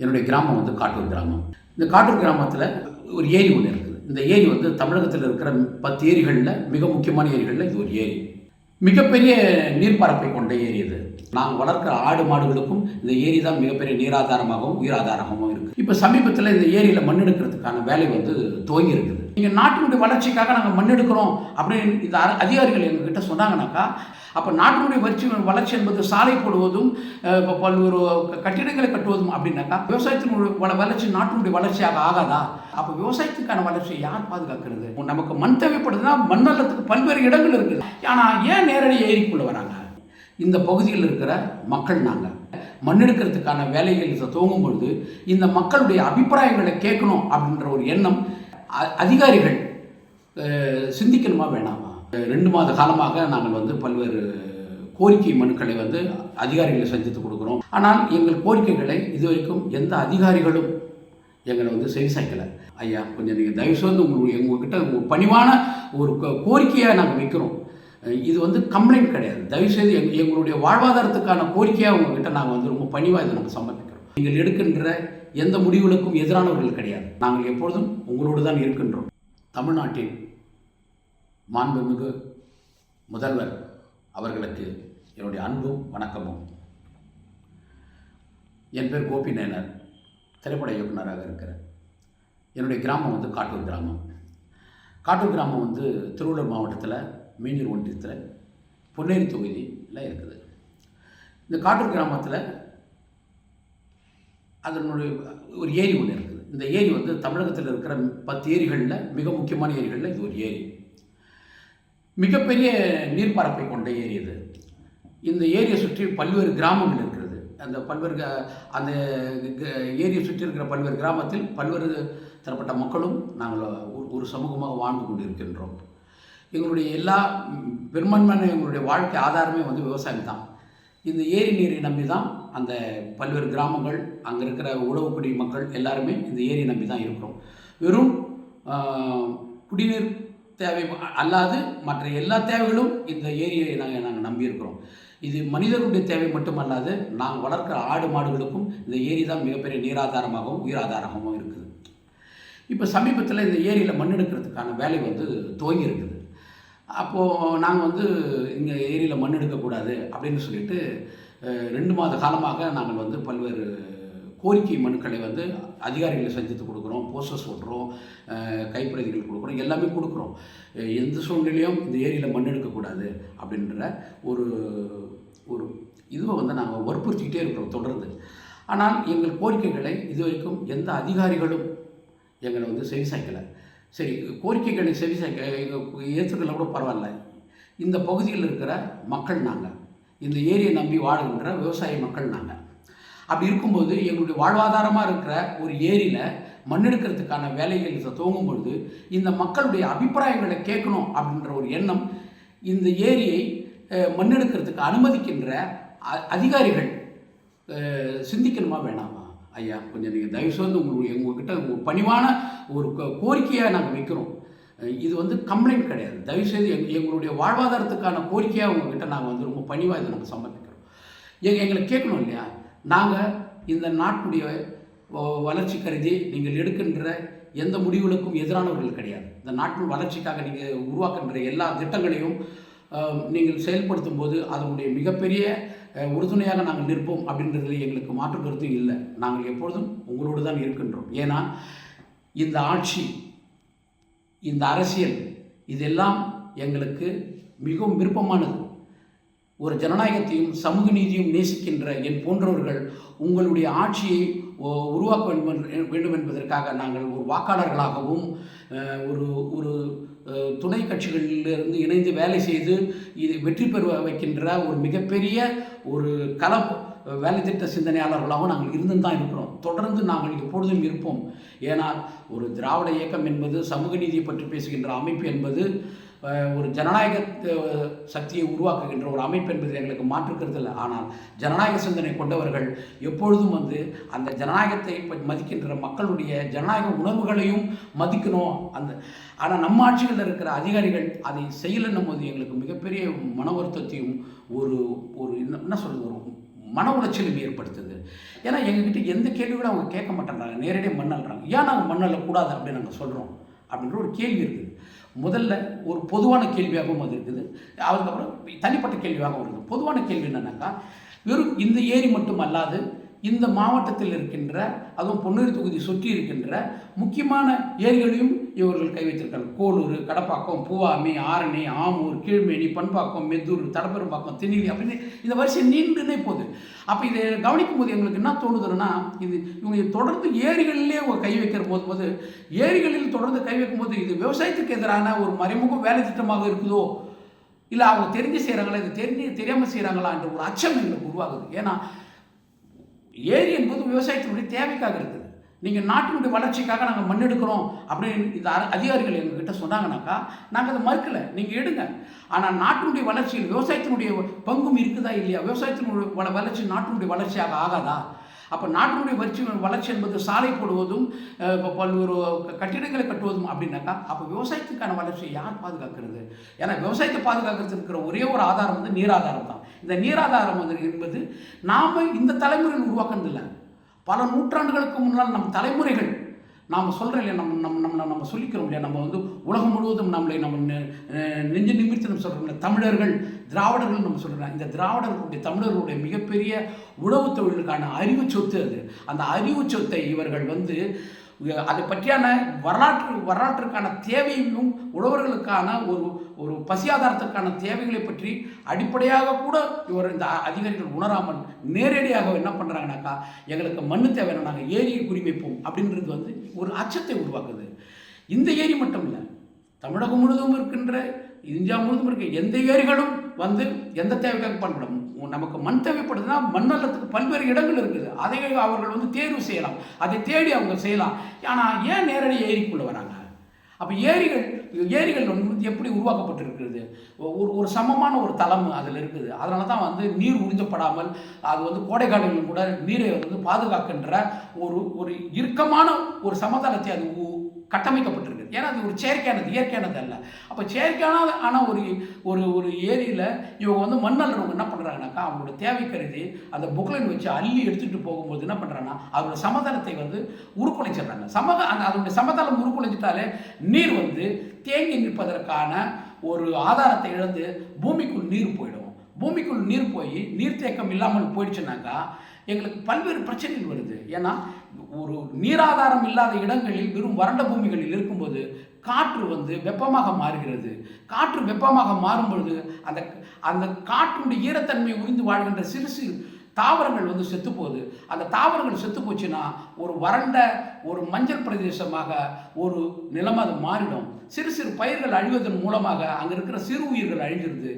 என்னுடைய கிராமம் வந்து காட்டூர் கிராமம். இந்த காட்டூர் கிராமத்தில் ஒரு ஏரி ஒன்று இருக்குது. இந்த ஏரி வந்து தமிழகத்தில் இருக்கிற பத்து ஏரிகளில் மிக முக்கியமான ஏரிகளில் இது ஒரு ஏரி. மிகப்பெரிய நீர்ப்பரப்பை கொண்ட ஏரி இது. நாங்கள் வளர்க்குற ஆடு மாடுகளுக்கும் இந்த ஏரி தான் மிகப்பெரிய நீராதாரமாகவும் உயிராதாரமாகவும் இருக்குது இப்போ சமீபத்தில் இந்த ஏரியில் மண் எடுக்கிறதுக்கான வேலை வந்து துவங்கி இருக்குது. நீங்கள் நாட்டினுடைய வளர்ச்சிக்காக நாங்கள் மண் எடுக்கிறோம் அப்படின்னு இந்த அதிகாரிகள் எங்ககிட்ட சொன்னாங்கனாக்கா அப்போ நாட்டினுடைய வளர்ச்சி வளர்ச்சி என்பது சாலை போடுவதும் இப்போ பல்வேறு கட்டிடங்களை கட்டுவதும் அப்படின்னாக்கா விவசாயத்தினுடைய வள- வளர்ச்சி நாட்டினுடைய வளர்ச்சியாக ஆகாதா? அப்போ விவசாயத்துக்கான வளர்ச்சியை யார் பாதுகாக்கிறது? நமக்கு மண் தேவைப்படுதுன்னா மண் பல்வேறு இடங்கள் இருக்குது. ஆனால் ஏன் நேரடி ஏரிக்குள்ளே வராங்க? இந்த பகுதியில் இருக்கிற மக்கள் நாங்கள் மண்ணெடுக்கிறதுக்கான வேலைகள் துவங்கும் பொழுது இந்த மக்களுடைய அபிப்பிராயங்களை கேட்கணும் அப்படின்ற ஒரு எண்ணம் அ- அதிகாரிகள் சிந்திக்கணுமா வேணாம்? ரெண்டு மாத காலமாக நாங்கள் வந்து பல்வேறு கோரிக்கை மனுக்களை வந்து அதிகாரிகளை சந்தித்து கொடுக்குறோம். ஆனால் எங்கள் கோரிக்கைகளை இதுவரைக்கும் எந்த அதிகாரிகளும் எங்களை வந்து செவி சாய்க்கலை ஐயா கொஞ்சம் நீங்கள் தயவு செய்து உங்களுடைய உங்ககிட்ட ஒரு பணிவான ஒரு கோ- கோரிக்கையாக நாங்கள் வைக்கிறோம். இது வந்து கம்ப்ளைண்ட் கிடையாது. தயவுசெய்து எங் எங்களுடைய வாழ்வாதாரத்துக்கான கோரிக்கையாக உங்ககிட்ட நாங்கள் வந்து ரொம்ப பணிவாக இதை நாங்கள் சமர்ப்பிக்கிறோம். நீங்கள் எடுக்கின்ற எந்த முடிவுகளுக்கும் எதிரானவர்கள் கிடையாது. நாங்கள் எப்பொழுதும் உங்களோடு தான் இருக்கின்றோம். தமிழ்நாட்டின் மாண்புமிகு முதல்வர் அவர்களுக்கு என்னுடைய அன்பும் வணக்கமும். என் பேர் கோபி நேனர் திரைப்பட இயக்குனராக இருக்கிறேன். என்னுடைய கிராமம் வந்து காட்டூர் கிராமம். காட்டூர் கிராமம் வந்து திருவள்ளூர் மாவட்டத்தில் மீஞ்சூர் ஒன்றியத்தில் பொன்னேரி தொகுதியில் இருக்குது. இந்த காட்டூர் கிராமத்தில் அதனுடைய ஒரு ஏரி ஒன்று இருக்குது. இந்த ஏரி வந்து தமிழகத்தில் இருக்கிற பத்து ஏரிகளில் மிக முக்கியமான ஏரிகளில் இது ஒரு ஏரி. மிகப்பெரிய நீர்ப்பரப்பை கொண்ட ஏரி இது இந்த ஏரியை சுற்றி பல்வேறு கிராமங்கள் இருக்கிறது. அந்த பல்வேறு க- அந்த க- ஏரியை சுற்றி இருக்கிற பல்வேறு கிராமத்தில் பல்வேறு தரப்பட்ட மக்களும் நாங்கள் ஒரு- ஒரு சமூகமாக வாழ்ந்து கொண்டிருக்கின்றோம். எங்களுடைய எல்லா பெரும்பான்மையான எங்களுடைய வாழ்க்கை ஆதாரமே வந்து விவசாயம் தான். இந்த ஏரி நீரை நம்பி தான் அந்த பல்வேறு கிராமங்கள் அங்கே இருக்கிற உழவுக்குடி மக்கள் எல்லாருமே இந்த ஏரியை நம்பி தான் இருக்கிறோம். வெறும் குடிநீர் தேவை அல்லாது மற்ற எல்லா தேவைகளும் இந்த ஏரியை நாங்கள் நாங்கள் நம்பியிருக்கிறோம். இது மனிதர்களுடைய தேவை மட்டுமல்லாது நாங்கள் வளர்க்குற ஆடு மாடுகளுக்கும் இந்த ஏரி தான் மிகப்பெரிய நீராதாரமாகவும் உயிராதாரமாகவும் இருக்குது. இப்போ சமீபத்தில் இந்த ஏரியில் மண் எடுக்கிறதுக்கான வேலை வந்து துவங்கி இருக்குது. அப்போது நாங்கள் வந்து இங்கே ஏரியில் மண் எடுக்கக்கூடாது அப்படின்னு சொல்லிட்டு ரெண்டு மாத காலமாக நாங்கள் வந்து பல்வேறு கோரிக்கை மனுக்களை வந்து அதிகாரிகளை சந்தித்து கொடுக்குறோம் போஸ்டர்ஸ் ஓட்டுறோம் கைப்பிரதிகள் கொடுக்குறோம் எல்லாமே கொடுக்குறோம். எந்த சூழ்நிலையும் இந்த ஏரியில் மண் எடுக்கக்கூடாது அப்படின்ற ஒரு ஒரு இதுவை வந்து நாங்கள் வற்புறுத்திக்கிட்டே இருக்கிறோம் தொடர்ந்து. ஆனால் எங்கள் கோரிக்கைகளை இதுவரைக்கும் எந்த அதிகாரிகளும் எங்களை வந்து செவி சாய்க்கலை. சரி கோரிக்கைகளை செவி சாய்க்க ஏற்றுக்கல கூட பரவாயில்ல. இந்த பகுதியில் இருக்கிற மக்கள் நாங்கள் இந்த ஏரியை நம்பி வாழ்கின்ற விவசாய மக்கள் நாங்கள் அப்படி இருக்கும்போது எங்களுடைய வாழ்வாதாரமாக இருக்கிற ஒரு ஏரியில் மண் எடுக்கிறதுக்கான வேலைகள் துவங்கும் பொழுது இந்த மக்களுடைய அபிப்பிராயங்களை கேட்கணும் அப்படின்ற ஒரு எண்ணம் இந்த ஏரியை அஹ், மண் எடுக்கிறதுக்கு அனுமதிக்கின்ற அ- அதிகாரிகள் சிந்திக்கணுமா வேணாமா? ஐயா கொஞ்சம் நீங்கள் தயவு செய்து உங்களுடைய உங்ககிட்ட பணிவான ஒரு கோரிக்கையாக நாங்கள் வைக்கிறோம். இது வந்து கம்ப்ளைண்ட் கிடையாது. தயவுசெய்து எங் எங்களுடைய வாழ்வாதாரத்துக்கான கோரிக்கையாக உங்ககிட்ட நாங்கள் வந்து ரொம்ப பணிவாக இதை நம்ம சமர்ப்பிக்கிறோம். எங்கள் எங்களை கேட்கணும் இல்லையா? நாங்கள் இந்த நாட்டுடைய வ- வளர்ச்சி கருதி நீங்கள் எடுக்கின்ற எந்த முடிவுகளுக்கும் எதிரானவர்கள் கிடையாது. இந்த நாட்டின் வளர்ச்சிக்காக நீங்கள் உருவாக்குகின்ற எல்லா திட்டங்களையும் நீங்கள் செயல்படுத்தும் போது அதனுடைய மிகப்பெரிய உறுதுணையாக நாங்கள் நிற்போம் அப்படின்றதுல எங்களுக்கு மாற்று கருத்து இல்லை. நாங்கள் எப்பொழுதும் உங்களோடு தான் இருக்கின்றோம். ஏன்னா இந்த ஆட்சி இந்த அரசியல் இதெல்லாம் எங்களுக்கு மிகவும் விருப்பமானது. ஒரு ஜனநாயகத்தையும் சமூக நீதியும் நேசிக்கின்ற என் போன்றவர்கள் உங்களுடைய ஆட்சியை உருவாக்க வேண்டும் வேண்டும் என்பதற்காக நாங்கள் ஒரு வாக்காளர்களாகவும் ஒரு ஒரு துணை கட்சிகளிலிருந்து இணைந்து வேலை செய்து இது வெற்றி பெற வைக்கின்ற ஒரு மிகப்பெரிய ஒரு கள வேலை திட்ட சிந்தனையாளர்களாகவும் நாங்கள் இருந்து தான் இருக்கிறோம். தொடர்ந்து நாங்கள் எப்பொழுதும் இருப்போம். ஏனால் ஒரு திராவிட இயக்கம் என்பது சமூக நீதியை பற்றி பேசுகின்ற அமைப்பு என்பது ஒரு ஜனநாயக சக்தியை உருவாக்குகின்ற ஒரு அமைப்பு என்பது எங்களுக்கு மாற்றுக்கிறது இல்லை ஆனால் ஜனநாயக சிந்தனை கொண்டவர்கள் எப்பொழுதும் வந்து அந்த ஜனநாயகத்தை மதிக்கின்ற மக்களுடைய ஜனநாயக உணர்வுகளையும் மதிக்கணும். அந்த ஆனால் நம்ம ஆட்சிகளில் இருக்கிற அதிகாரிகள் அதை செய்யலைன்னும் போது எங்களுக்கு மிகப்பெரிய மன வருத்தத்தையும் ஒரு ஒரு என்ன என்ன ஒரு மன உளைச்சலும் ஏற்படுத்துது. ஏன்னா எங்ககிட்ட எந்த கேள்விகளும் அவங்க கேட்க மாட்டேன்றாங்க. நேரடியாக மண்ணல்றாங்க ஏன் நாங்கள் மண்ணல்ல கூடாது அப்படின்னு நாங்கள் சொல்கிறோம் அப்படின்ற ஒரு கேள்வி இருக்குது. முதல்ல ஒரு பொதுவான கேள்வியாகவும் அது இருக்குது. அதுக்கப்புறம் தனிப்பட்ட கேள்வியாகவும் இருக்குது. பொதுவான கேள்வி என்னன்னாக்கா வெறும் இந்த ஏரி மட்டும் அல்லாது இந்த மாவட்டத்தில் இருக்கின்ற அதுவும் பொன்னேரி தொகுதி சுற்றி இருக்கின்ற முக்கியமான ஏரிகளையும் இவர்கள் கை வைத்திருக்காங்க கோலூர் கடப்பாக்கம் பூவாமி ஆரணி ஆமூர் கீழ்மேனி பண்பாக்கம் மெத்தூர் தடப்பெரும்பாக்கம் திருநெல்வேலி அப்படின்னு இந்த வரிசை நீண்டுனே போகுது. அப்போ இதை கவனிக்கும் போது எங்களுக்கு என்ன தோணுதுன்னா இது இவங்க தொடர்ந்து ஏரிகளிலே கை வைக்கிற போது போது ஏரிகளில் தொடர்ந்து கை வைக்கும் போது இது விவசாயத்துக்கு எதிரான ஒரு மறைமுக வேலை திட்டமாக இருக்குதோ? இல்லை அவங்க தெரிஞ்சு செய்கிறாங்களா இது தெரிஞ்சு தெரியாமல் செய்கிறாங்களா என்ற ஒரு அச்சம் எங்களுக்கு உருவாகுது. ஏன்னா ஏரி என்பது விவசாயத்தினுடைய தேவைக்காக இருக்குது. நீங்கள் நாட்டினுடைய வளர்ச்சிக்காக நாங்கள் மண் எடுக்கிறோம் அப்படின்னு இந்த அதிகாரிகள் எங்ககிட்ட சொன்னாங்கனாக்கா நாங்கள் அதை மறுக்கலை. நீங்கள் எடுங்க. ஆனால் நாட்டினுடைய வளர்ச்சியில் விவசாயத்தினுடைய பங்கும் இருக்குதா இல்லையா? விவசாயத்தினுடைய வள வளர்ச்சி நாட்டினுடைய வளர்ச்சியாக ஆகாதா? அப்போ நாட்டினுடைய வளர்ச்சி வளர்ச்சி என்பது சாலை போடுவதும் பல்வேறு கட்டிடங்களை கட்டுவதும் அப்படின்னாக்கா அப்போ விவசாயத்துக்கான வளர்ச்சியை யார் பாதுகாக்கிறது? ஏன்னா விவசாயத்தை பாதுகாக்கிறது இருக்கிற ஒரே ஒரு ஆதாரம் வந்து நீராதாரம் தான். இந்த நீராதாரம் வந்து என்பது நாம் இந்த தலைமுறையில் உருவாக்குனதில்லை. பல நூற்றாண்டுகளுக்கு முன்னால் நம் தலைமுறைகள் நாம் சொல்கிறோம் இல்லையா நம்ம நம்ம நம்ம நம்ம சொல்லிக்கிறோம் இல்லையா நம்ம வந்து உலகம் முழுவதும் நம்மளை நம்ம நெ- நெஞ்சு நிமிர்த்தி நம்ம சொல்கிறோம் தமிழர்கள் திராவிடர்கள் நம்ம சொல்கிறோம் இந்த திராவிடர்களுடைய தமிழர்களுடைய மிகப்பெரிய உழவு தொழிலுக்கான அறிவு சொத்து அது. அந்த அறிவு சொத்தை இவர்கள் வந்து அதை பற்றியான வரலாற்று வரலாற்றுக்கான தேவையும் உழவர்களுக்கான ஒரு ஒரு பசியாதாரத்துக்கான தேவைகளை பற்றி அடிப்படையாக கூட இவர் இந்த அதிகாரிகள் உணராமல் நேரடியாக என்ன பண்ணுறாங்கனாக்கா எங்களுக்கு மண்ணு தேவையான நாங்கள் ஏரியை குறிமைப்போம் அப்படின்றது வந்து ஒரு அச்சத்தை உருவாக்குது. இந்த ஏரி மட்டும் இல்லை தமிழகம் முழுவதும் இருக்கின்ற இந்தியா முழுவதும் இருக்க எந்த ஏரிகளும் வந்து எந்த தேவைக்காக பயன்படும்? நமக்கு மண் தேவைப்படுதுன்னா மண்ணல்லத்துக்கு பல்வேறு இடங்கள் இருக்குது. அதை அவர்கள் வந்து தேர்வு செய்யலாம். அதை தேடி அவங்க செய்யலாம். ஆனால் ஏன் நேரடி ஏரிக்குள்ளே வராங்க? அப்போ ஏரிகள் ஏரிகள் வந்து எப்படி உருவாக்கப்பட்டிருக்கிறது? ஒரு ஒரு சமமான ஒரு தளம் அதில் இருக்குது. அதனால தான் வந்து நீர் உறிஞ்சப்படாமல் அது வந்து கோடை கூட நீரை வந்து பாதுகாக்கின்ற ஒரு ஒரு இறுக்கமான ஒரு சமதளத்தை அது உ- இருக்குது ஏன்னா அது ஒரு செயற்கையானது இயற்கையானது அல்ல. அப்போ செயற்கையான ஆனால் ஒரு ஒரு ஒரு ஏரியில் இவங்க வந்து மண்ணல்றவங்க என்ன பண்ணுறாங்கனாக்கா அவங்களோட தேவை கருதி அந்த புக்லைன் வச்சு அள்ளி எடுத்துகிட்டு போகும்போது என்ன பண்ணுறாங்கன்னா அதோட சமதளத்தை வந்து உருக்குலைச்சிடுறாங்க சமத அந்த அதனுடைய சமதளம் உருக்குலைஞ்சிட்டாலே நீர் வந்து தேங்கி நிற்பதற்கான ஒரு ஆதாரத்தை இழந்து பூமிக்குள் நீர் போயிடும். பூமிக்குள் நீர் போய் நீர்த்தேக்கம் இல்லாமல் போயிடுச்சுனாக்கா எங்களுக்கு பல்வேறு பிரச்சனைகள் வருது. ஏன்னா ஒரு நீராதாரம் இல்லாத இடங்களில் வெறும் வறண்ட பூமிகளில் இருக்கும்போது காற்று வந்து வெப்பமாக மாறுகிறது. காற்று வெப்பமாக மாறும் பொழுது அந்த அந்த காற்றுடைய ஈரத்தன்மை உறிந்து வாழ்கின்ற சிறு சிறு தாவரங்கள் வந்து செத்து போகுது அந்த தாவரங்கள் செத்து போச்சுன்னா ஒரு வறண்ட ஒரு மஞ்சள் பிரதேசமாக ஒரு நிலம் அது மாறிடும். சிறு சிறு பயிர்கள் அழிவதன் மூலமாக அங்கே இருக்கிற சிறு உயிர்கள் அழிஞ்சிருது.